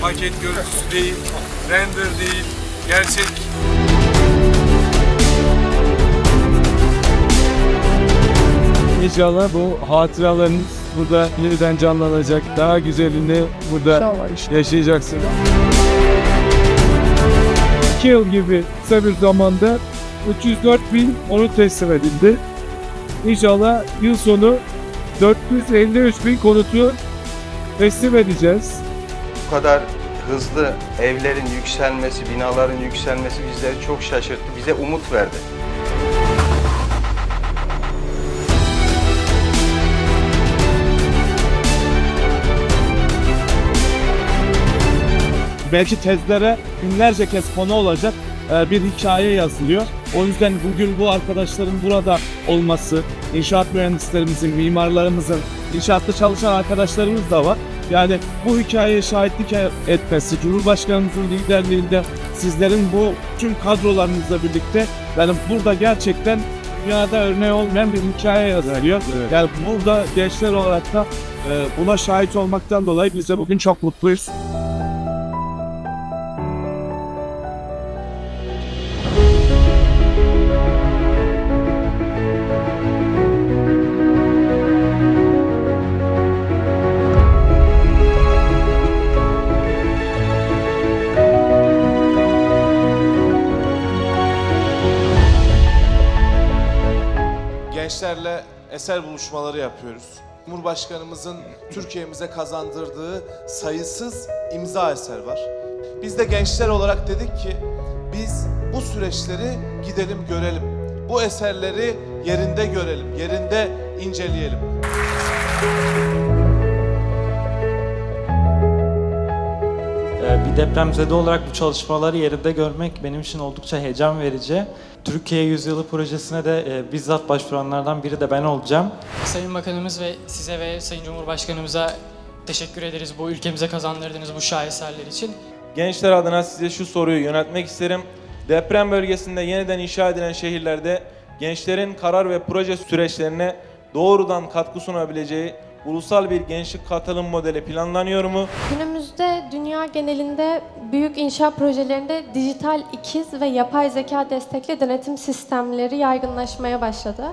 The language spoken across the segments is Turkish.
maket görüntüsü değil, render değil, gerçek İnşallah bu hatıralarınız burada yeniden canlanacak. Daha güzelini burada yaşayacaksınız. İki yıl gibi kısa bir zamanda 304 bin onu teslim edildi. İnşallah yıl sonu 453 bin konutu teslim edeceğiz. Bu kadar hızlı evlerin yükselmesi, binaların yükselmesi bizleri çok şaşırttı. Bize umut verdi. belki tezlere binlerce kez konu olacak e, bir hikaye yazılıyor. O yüzden bugün bu arkadaşların burada olması, inşaat mühendislerimizin, mimarlarımızın, inşaatta çalışan arkadaşlarımız da var. Yani bu hikayeye şahitlik etmesi, Cumhurbaşkanımızın liderliğinde sizlerin bu tüm kadrolarınızla birlikte yani burada gerçekten dünyada örneği olmayan bir hikaye yazılıyor. Yani burada gençler olarak da e, buna şahit olmaktan dolayı biz de bugün çok mutluyuz. Gençlerle eser buluşmaları yapıyoruz. Cumhurbaşkanımızın Türkiye'mize kazandırdığı sayısız imza eser var. Biz de gençler olarak dedik ki biz bu süreçleri gidelim görelim. Bu eserleri yerinde görelim, yerinde inceleyelim. Depremzede olarak bu çalışmaları yerinde görmek benim için oldukça heyecan verici. Türkiye Yüzyılı projesine de e, bizzat başvuranlardan biri de ben olacağım. Sayın Bakanımız ve size ve Sayın Cumhurbaşkanımıza teşekkür ederiz bu ülkemize kazandırdığınız bu şaheserler için. Gençler adına size şu soruyu yöneltmek isterim. Deprem bölgesinde yeniden inşa edilen şehirlerde gençlerin karar ve proje süreçlerine doğrudan katkı sunabileceği ulusal bir gençlik katılım modeli planlanıyor mu? Günümüzde dünya genelinde büyük inşaat projelerinde dijital ikiz ve yapay zeka destekli denetim sistemleri yaygınlaşmaya başladı.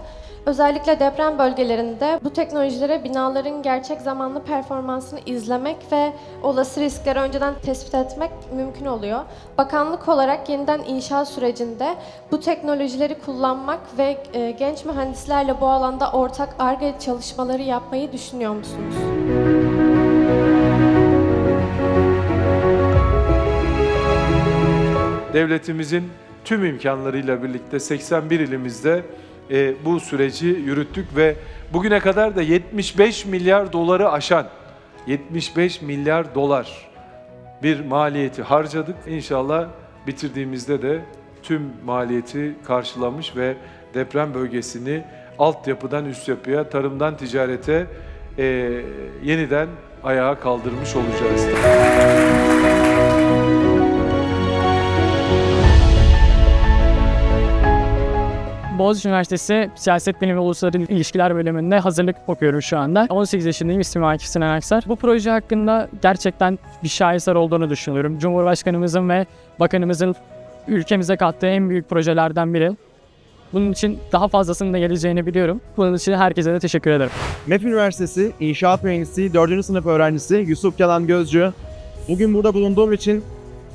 Özellikle deprem bölgelerinde bu teknolojilere binaların gerçek zamanlı performansını izlemek ve olası riskleri önceden tespit etmek mümkün oluyor. Bakanlık olarak yeniden inşaat sürecinde bu teknolojileri kullanmak ve e, genç mühendislerle bu alanda ortak ARGE çalışmaları yapmayı düşünüyor musunuz? devletimizin tüm imkanlarıyla birlikte 81 ilimizde e, bu süreci yürüttük ve bugüne kadar da 75 milyar doları aşan 75 milyar dolar bir maliyeti harcadık. İnşallah bitirdiğimizde de tüm maliyeti karşılamış ve deprem bölgesini altyapıdan üst yapıya, tarımdan ticarete e, yeniden ayağa kaldırmış olacağız. Boğaziçi Üniversitesi Siyaset Bilimi ve Uluslararası İlişkiler bölümünde hazırlık okuyorum şu anda. 18 yaşındayım, ismim Akif Sinan Aksar. Bu proje hakkında gerçekten bir şaheser olduğunu düşünüyorum. Cumhurbaşkanımızın ve bakanımızın ülkemize kattığı en büyük projelerden biri. Bunun için daha fazlasının da geleceğini biliyorum. Bunun için herkese de teşekkür ederim. MEP Üniversitesi İnşaat Mühendisliği 4. sınıf öğrencisi Yusuf Yalan Gözcü. Bugün burada bulunduğum için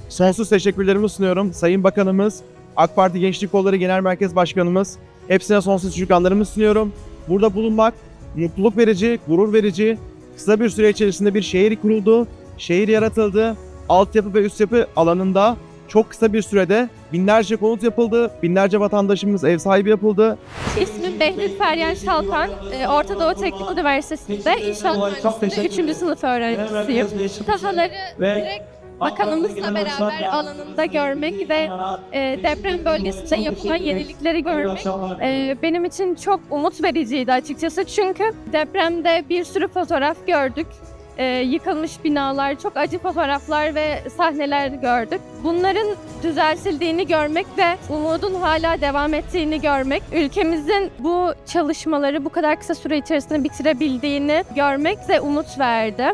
sonsuz teşekkürlerimi sunuyorum. Sayın Bakanımız, AK Parti Gençlik Kolları Genel Merkez Başkanımız, hepsine sonsuz şükranlarımı sunuyorum. Burada bulunmak mutluluk verici, gurur verici. Kısa bir süre içerisinde bir şehir kuruldu, şehir yaratıldı. Altyapı ve üst yapı alanında çok kısa bir sürede binlerce konut yapıldı, binlerce vatandaşımız ev sahibi yapıldı. İsmim Behlül Feryal Şalkan. Ee, Orta Doğu Teknik Üniversitesi'nde inşaat mühendisliğinde 3. sınıf öğrencisiyim. Sahaları direkt bakanımızla beraber alanında görmek ve e, deprem bölgesinde yapılan yenilikleri görmek e, benim için çok umut vericiydi açıkçası. Çünkü depremde bir sürü fotoğraf gördük. E, yıkılmış binalar, çok acı fotoğraflar ve sahneler gördük. Bunların düzeltildiğini görmek ve umudun hala devam ettiğini görmek, ülkemizin bu çalışmaları bu kadar kısa süre içerisinde bitirebildiğini görmek de umut verdi.